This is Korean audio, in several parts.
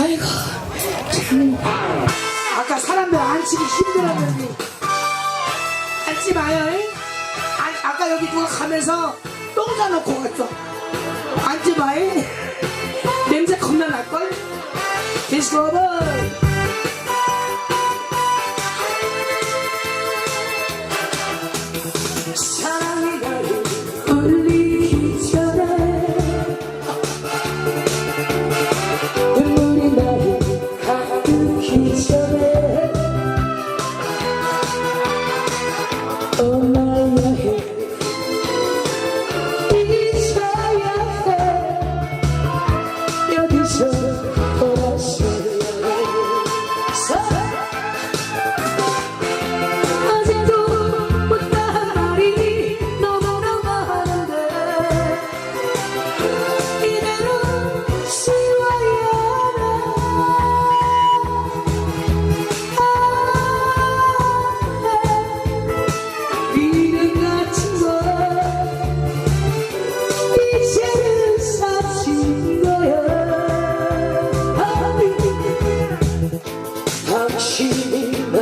아이고 참. 아까 사람들 앉히기 힘들었는데. 앉지 마요 잉? 아, 아까 여기 누가 가면서 똥 싸놓고 갔어. 앉지 마요 냄새 겁나 날걸? 디스코버 이제는 사신 거야. 당신이나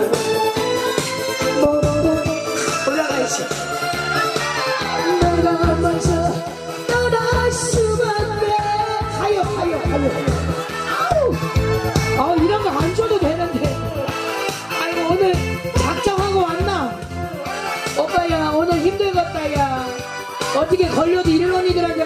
뭐라고 올라가야지. 내가 먼저 떠날 수밖에. 가요 가요 가요 아우! 아 이런 거 안 줘도 되는데. 아이고 오늘 작정하고 왔나? 오빠야 오늘 힘들겠다 야. 어떻게 걸려도 이런 언니들한테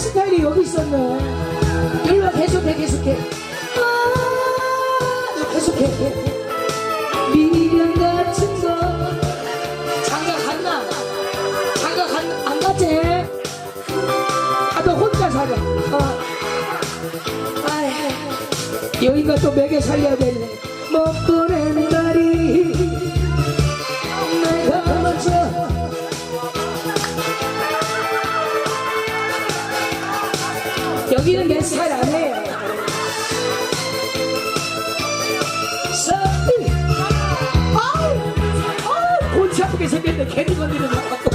스타일이 여기 있었네. 일로 계속해 계속해. 아 계속해 미련 같은 거. 장가 갔나? 장가 간, 안 갔지? 아 너 혼자 살아. 어. 아이 여기가 또 매개 살려야 되네. 못보 여기는 내 스타일 아니에요 서- 아우 아우 골치 아프게 생겼네 괜히 건드리는 거 같고